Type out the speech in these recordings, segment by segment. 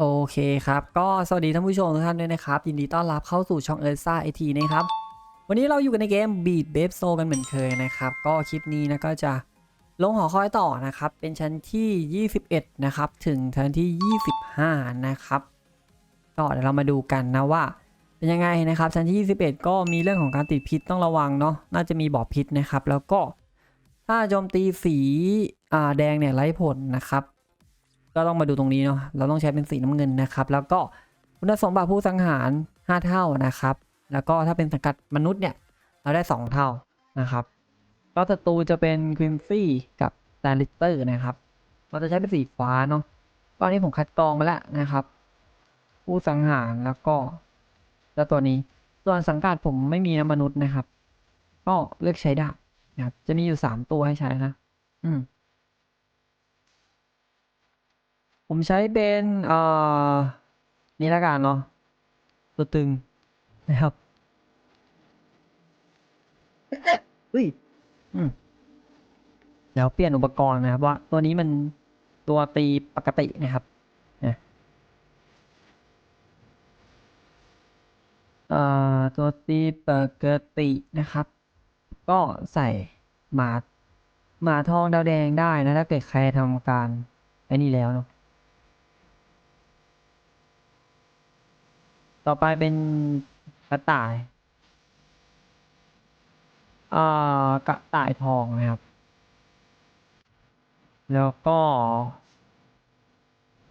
โอเคครับ ก็สวัสดีท่านผู้ชมทุกท่านด้วยนะครับ ยินดีต้อนรับเข้าสู่ช่องเอ r ซ่าไอทีนะครับ วันนี้เราอยู่กันในเกม Beat b a b e s o กันเหมือนเคยนะครับ ก็คลิปนี้นะก็จะลงหอคอยต่อนะครับ เป็นชั้นที่ 21 นะครับ ถึงชั้นที่ 25 นะครับก็เดี๋ยวเรามาดูกันนะว่า เป็นยังไงนะครับ ชั้นที่ 21 ก็มีเรื่องของการติดพิษต้องระวังเนาะน่าจะมีบ่อพิษนะครับ แล้วก็ถ้าโจมตีสีอ่าแดงเนี่ยไร้ผลนะครับ ก็ต้องมาดูตรงนี้เนาะเราต้องใช้เป็นสีน้ำเงินนะครับ แล้วก็คุณสมบัติผู้สังหาร 5 เท่านะครับ แล้วก็ถ้าเป็นสังกัดมนุษย์เนี่ย เราได้ 2 เท่านะครับก็ศัตรูจะเป็นควินซี่กับแซนลิสเตอร์นะครับ เราจะใช้เป็นสีฟ้าเนาะตอนนี้ผมคัดกรองมาแล้วนะครับ ผู้สังหารแล้วก็แล้วตัวนี้ส่วนสังกัดผมไม่มีนะมนุษย์นะครับ ก็เลือกใช้ได้นะครับ จะมีอยู่ 3 ตัวให้ใช้นะ อืม ผมใช้เป็นเอ่อนี่ละกันเนาะตัวตึงนะครับอุ้ยอืมเดี๋ยวเปลี่ยนอุปกรณ์นะครับว่าตัวนี้มันตัวตีปกตินะครับเนี่ยเอ่อตัวตีปกตินะครับ ก็ใส่หมาหมาทองดาวแดงได้นะ ถ้าเกิดใครทำการไอ้นี่แล้วเนาะ ต่อไปเป็นกระต่ายอ่ากระต่ายทองนะครับ แล้วก็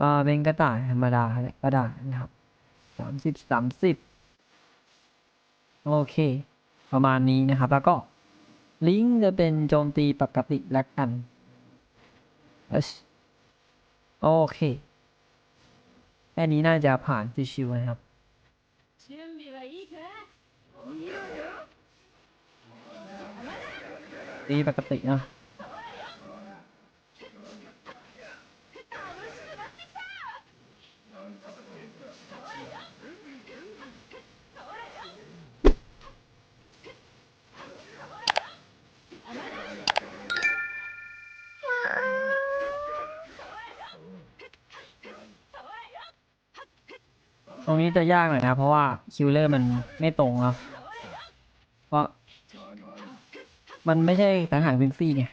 อ่าเป็นกระต่ายธรรมดาก็ได้นะครับสามสิบสามสิบโอเค ประมาณนี้นะครับ แล้วก็ลิงก์จะเป็นโจมตีปกติแล้วกันโอเค แค่นี้น่าจะผ่านชิวๆนะครับ ตีปกติเนะตรงนี้จะยากหน่อยนะ เพราะว่าคิวเลอร์มันไม่ตรงเนาะเพราะ มันไม่ใช่สังหารวินซี่ไง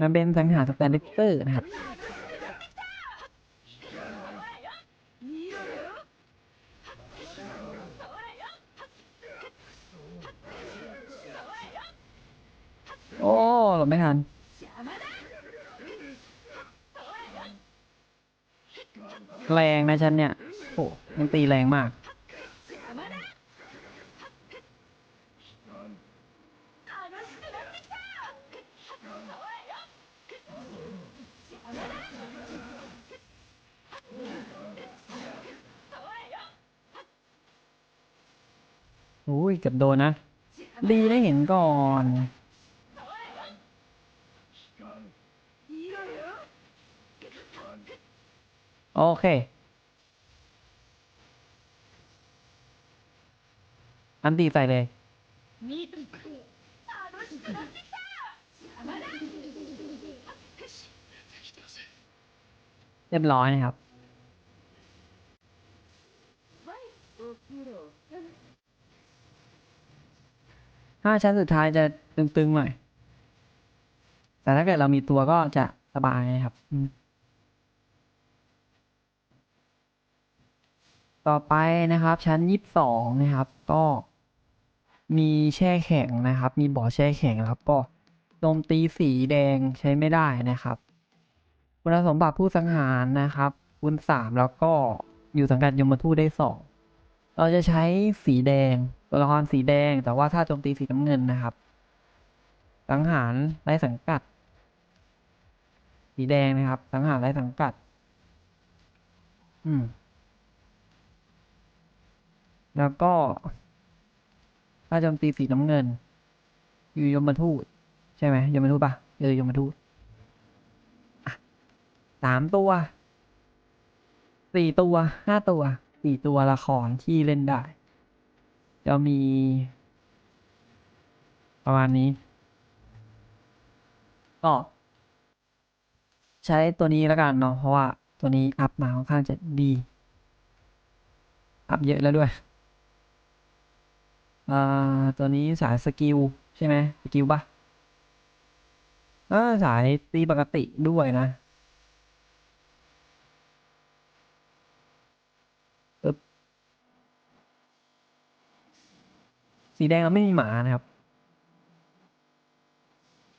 มันเป็นสังหารสแตนลิสเตอร์นะครับ โอ้หลบไม่ทันแรงนะฉันเนี่ย โอ้มันตีแรงมาก โอ้ยเกือบโดนนะ ดีได้เห็นก่อนโอเค อันตีใส่เลย ミート楽しくなってきた邪魔だ เรียบร้อยนะครับ お風呂 ห้าชั้นสุดท้ายจะตึงๆหน่อย แต่ถ้าเกิดเรามีตัวก็จะสบายนะครับอืมต่อไปนะครับ ชั้นยี่สิบสองนะครับ ก็ มีแช่แข็งนะครับ มีบ่อแช่แข็งแล้วก็โจมตีสีแดงใช้ไม่ได้นะครับคุณสมบัติผู้สังหารนะครับคูณสามแล้วก็อยู่สังกัดยมทูตได้สองเราจะใช้สีแดงตัวละครสีแดง แต่ว่าถ้าโจมตีสีน้ำเงินนะครับ สังหารไร้สังกัด สีแดงนะครับ สังหารไร้สังกัด อืม แล้วก็ ถ้าโจมตีสีน้ำเงิน อยู่ยมทูตใช่ไหมยมทูตปะเออยมทูตอะสามตัวสี่ตัวห้าตัวสี่ตัวละครที่เล่นได้ จะมี ประมาณนี้ ก็ ใช้ตัวนี้แล้วกันเนาะเพราะว่าตัวนี้อัพมาค่อนข้างจะดี อัพเยอะแล้วด้วย อ่าตัวนี้สายสกิลใช่ไหมสกิลปะอ่าสายตีปกติด้วยนะปึ๊บสีแดงเราไม่มีหมานะครับ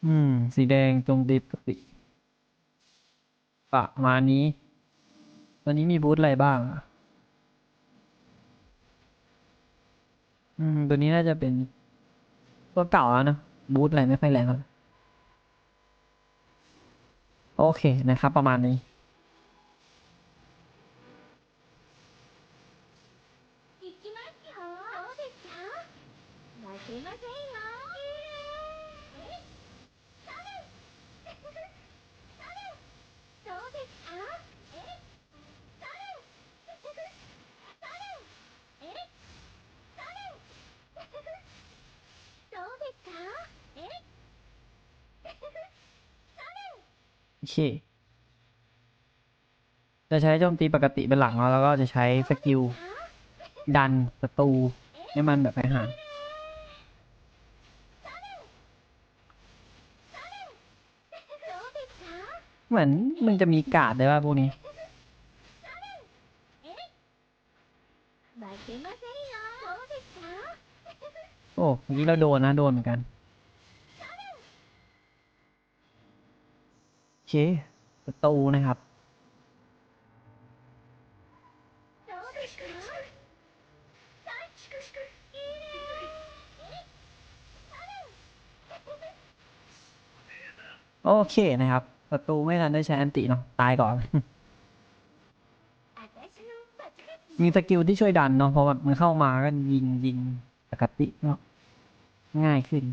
อืม สีแดงตรงตีปกติประมาณนี้ตัวนี้มีบูธอะไรบ้างอะ อืม ตัวนี้น่าจะเป็นตัวเก่าแล้วนะ บูธอะไรไม่ค่อยแรงเท่าไหร่โอเคนะครับ ประมาณนี้ 行きますよどうですか負けませんよ อเคจะใช้โจมตีปกติเป็นหลักแล้วแล้วก็จะใช้สกิล ดันศัตรูให้มันแบบไปหาเหมือนมันจะมีกาดได้ป่ะพวกนี้โอ้เราโดนนะ โดนเหมือนกัน เคประตูนะครับ โอเคนะครับ ประตูไม่ทันได้ใช้แอนติเนาะตายก่อน มีสกิลที่ช่วยดันเนาะพอแบบมันเข้ามาก็ยิงยิงปกติเนาะง่ายขึ้น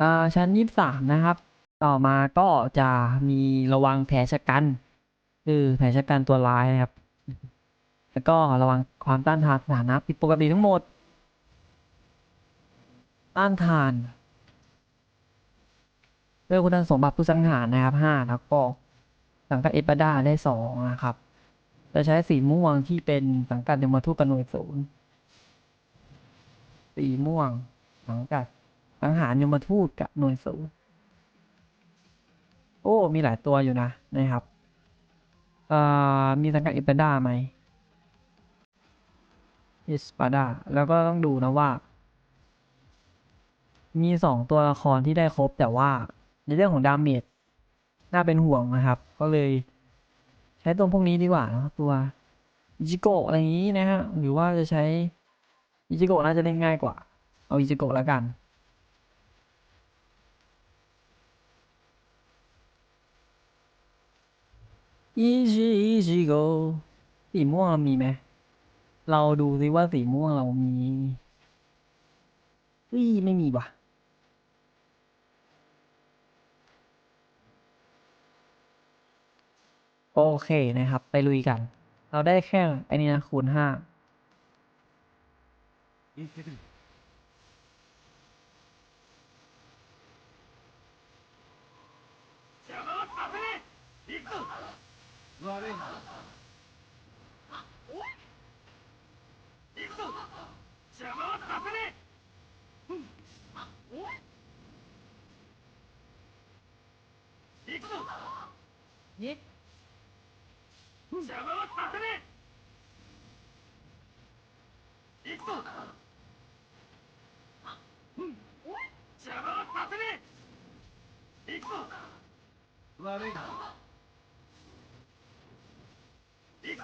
อ่าชั้นยี่สามนะครับ ต่อมาก็จะมีระวังแผลชะกัน คือแผลชะกันตัวร้ายนะครับ แล้วก็ระวังความต้านทานสถานะผิดปกติทั้งหมด ต้านทานด้วยคุณสมบัติผู้สังหารนะครับห้าแล้วก็สังกัดเอปาดาได้สองนะครับ จะใช้สีม่วงที่เป็นสังกัดเดมทูตกับหน่วยศูนย์สีม่วงสังกัด สังหารยมทูตกับหน่วยศูนย์โอ้ มีหลายตัวอยู่นะนะครับเอ่อมีสังกัดเอปาดาไหมเอสปาดาแล้วก็ต้องดูนะว่า มีสองตัวละครที่ได้ครบแต่ว่าในเรื่องของดาเมจน่าเป็นห่วงนะครับ ก็เลย ใช้ตัวพวกนี้ดีกว่านะตัวอิจิโกะอะไรอย่างนี้นะฮะหรือว่าจะใช้อิจิโกะน่าจะเล่นง่ายกว่า เอาอิจิโกะแล้วกัน อิจิอิจิโกะสีม่วงเรามีไหม เราดูซิว่าสีม่วงเรามีเฮ้ยไม่มีว่ะโอเคนะครับ ไปลุยกัน เราได้แค่ไอ้นี่นะคูณห้า 悪いな。行くぞ邪魔はさせねえうん、おい行くぞえ邪魔はさせねえ行くぞうんおい邪魔はさせねえ行くぞ悪いな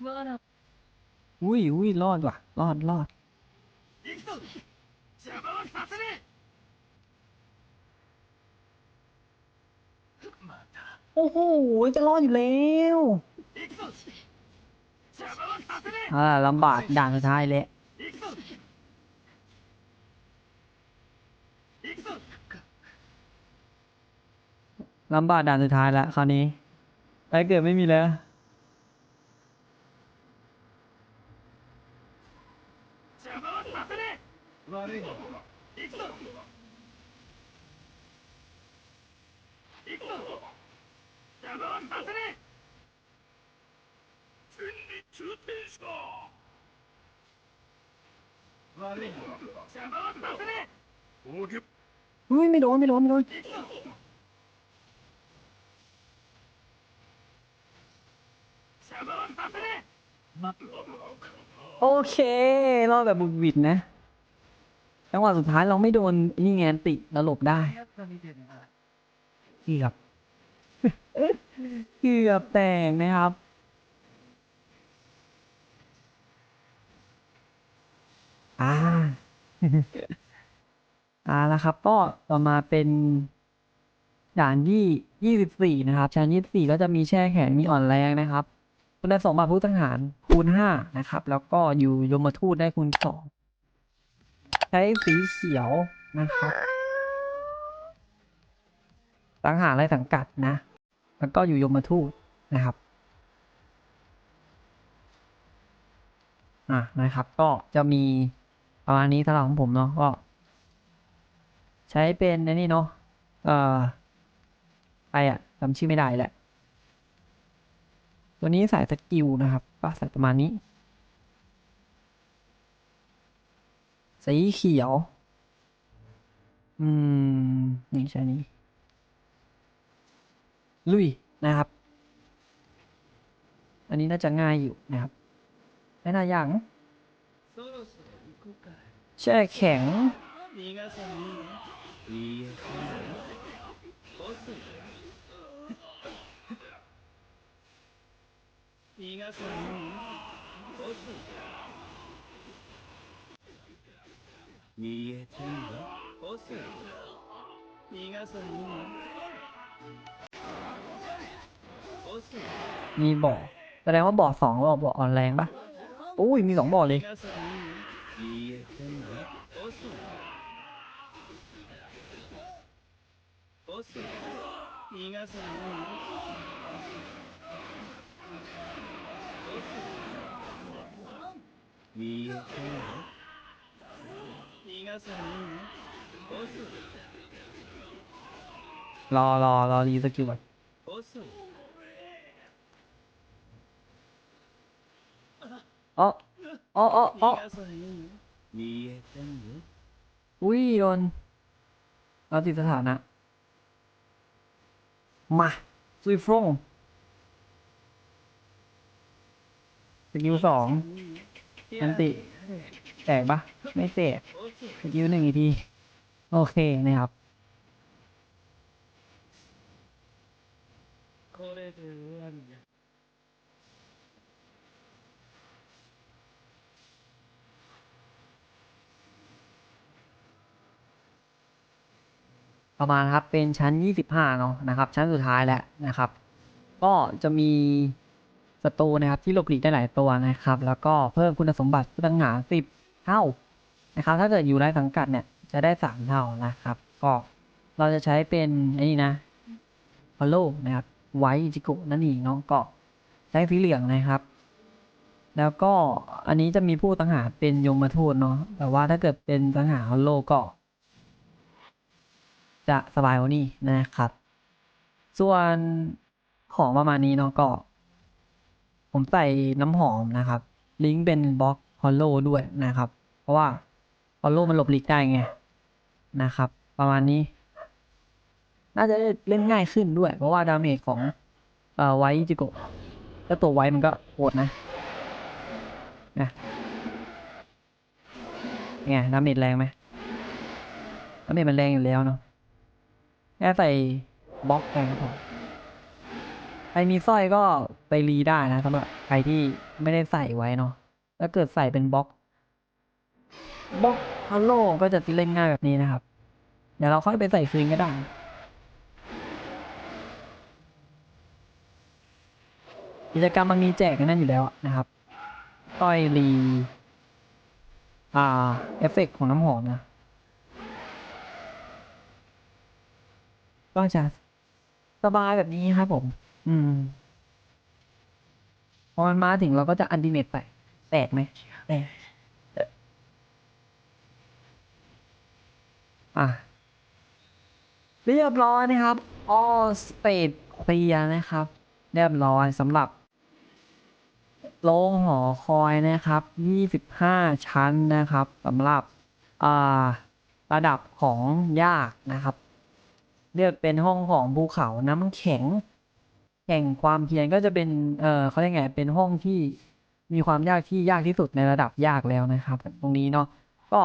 เมื่อนะอุ้ยอุ้ยรอดว่ะ รอดรอดโอ้โห จะรอดอยู่แล้วอ่ลำบากด่านสุดท้ายแล้วลำบากด่านสุดท้ายแล้วคราวนี้ไปเกิดไม่มีแล้ว Waarin? Ik ben Ik ben Daarvan passen het! Tunni Chutinsko! Waarin? Daarvan passen het! Oogip! Oei, midden, oei, midden, oei, midden, oei! โอเค รอดแบบบุบบิดนะ จังหวะสุดท้ายเราไม่โดนนี่ไงติดเราหลบได้เกือบเกือบแตกนะครับอ่าอ่าแล้วครับ ก็ต่อมาเป็นด่านที่ยี่สิบสี่นะครับชั้นยี่สิบสี่ก็จะมีแช่แข็งมีอ่อนแรงนะครับคุณสมบัติผู้ต้องหารคูณห้านะครับ แล้วก็อยู่ยมทูตได้คูณสอง ใช้สีเขียวนะครับสังหารไร้สังกัดนะ แล้วก็อยู่ยมทูตนะครับ อะนะครับ ก็จะมีประมาณนี้สำหรับของผมเนาะก็ ใช้เป็นนี่เนาะเอ่อไปอะจำชื่อไม่ได้แหละ ตัวนี้ใส่สกิลนะครับ ก็ใส่ประมาณนี้ สีเขียว อืม นี่ใช่นี้ ลุยนะครับ อันนี้น่าจะง่ายอยู่นะครับ ไม่น่ายากนะ そろそろ行こうか แช่แข็ง 逃がさねえい 逃がさねえ遅い見えてんだ遅い逃がさねえ遅い มีบ่อแสดงว่าบ่อสองบ่อบ่ออ่อนแรงปะอุ้ยมีสองบ่อเลย 逃 がさねえ見えてんだ遅い遅い逃がさねえ見えてんだ逃がさねえ遅い รอรอรอรีสกิลก่อน 遅い อ๋ออ๋ออ๋ออ๋อ 逃がさねえ見えてんだ อุ้ยโดนเราติดสถานะ มาซุยฟงสกิลสองอันติ แตกปะไม่แตกสกิลหนึ่งอีกทีโอเคนะครับประมาณครับเป็นชั้น 25 เนาะนะครับ ชั้นสุดท้ายแล้วนะครับ ก็จะมีศัตรูนะครับที่หลบหลีกได้หลายตัวนะครับ แล้วก็เพิ่มคุณสมบัติตั้งหา 10 เท่านะครับ ถ้าเกิดอยู่ในสังกัดเนี่ยจะได้3เท่านะครับ ก็เราจะใช้เป็นอ้นี่นะฮอลโลนะครับไวจิโกนั่นเองเนาะก็ใช้สีเหลืองนะครับ แล้วก็อันนี้จะมีผู้ต้องหาเป็นยมทูตเนาะแต่ว่าถ้าเกิดเป็นสังหาฮอลโลก็ จะสบายกว่านี้นะครับ ส่วนของประมาณนี้เนาะก็ ผมใส่น้ำหอมนะครับ ลิงก์เป็นบล็อกฮอลโลด้วยนะครับ ราะว่าฮอลโลมันหลบหลีกได้ไงนะครับ ประมาณนี้ น่าจะเล่นง่ายขึ้นด้วย เพราะว่าดาเมจของเอ่อไวจิโกะแล้วตัวไวมันก็โหดนะนะไงดาเมจแรงไหมดาเมจมันแรงอยู่แล้วเนาะแค่ใส่บล็อกแค่นั้นพอใครมีสร้อยก็ไปรีได้นะสำหรับใครที่ไม่ได้ใส่ไว้เนาะถ้าเกิดใส่เป็นบล็อก บล็อกฮัลโหลก็จะเล่นง่ายแบบนี้นะครับ เดี๋ยวเราค่อยไปใส่คืนก็ได้กิจกรรมมันมีแจกกันนั่นอยู่แล้วนะครับ ต้อยรี อ่า เอฟเฟกต์ของน้ำหอมนะ ก็จะสบายแบบนี้ครับผม อืม พอมันมาถึงเราก็จะอันดิเมตไป แตกไหมแตก อะ เรียบร้อยนะครับ all state clear นะครับ เรียบร้อยสำหรับโรงหอคอยนะครับ 25 ชั้นนะครับสำหรับอ่าระดับของยากนะครับเรียกเป็นห้องของภูเขาน้ำแข็งแห่งความเพียรก็จะเป็นเออเขาเรียกไงเป็นห้องที่มีความยากที่ยากที่สุดในระดับยากแล้วนะครับ ตรงนี้เนาะก็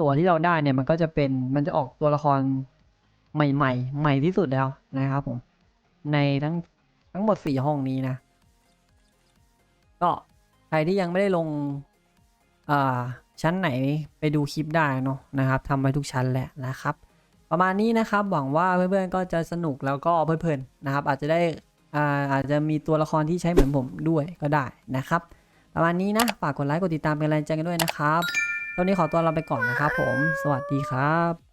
ตัวที่เราได้เนี่ยมันก็จะเป็นมันจะออกตัวละครใหม่ๆ ใหม่ที่สุดแล้วนะครับผม ในทั้งทั้งหมดสี่ห้องนี้นะ ก็ใครที่ยังไม่ได้ลงอ่าชั้นไหนไปดูคลิปได้เนาะนะครับทำไปทุกชั้นแหละนะครับ ประมาณนี้นะครับหวังว่าเพื่อนๆก็จะสนุกแล้วก็เพลินๆนะครับ อาจจะได้อ่าอาจจะมีตัวละครที่ใช้เหมือนผมด้วยก็ได้นะครับ ประมาณนี้นะฝากกดไลค์กดติดตามเป็นกำลังใจกันด้วยนะครับ ตอนนี้ขอตัวเราไปก่อนนะครับผม สวัสดีครับ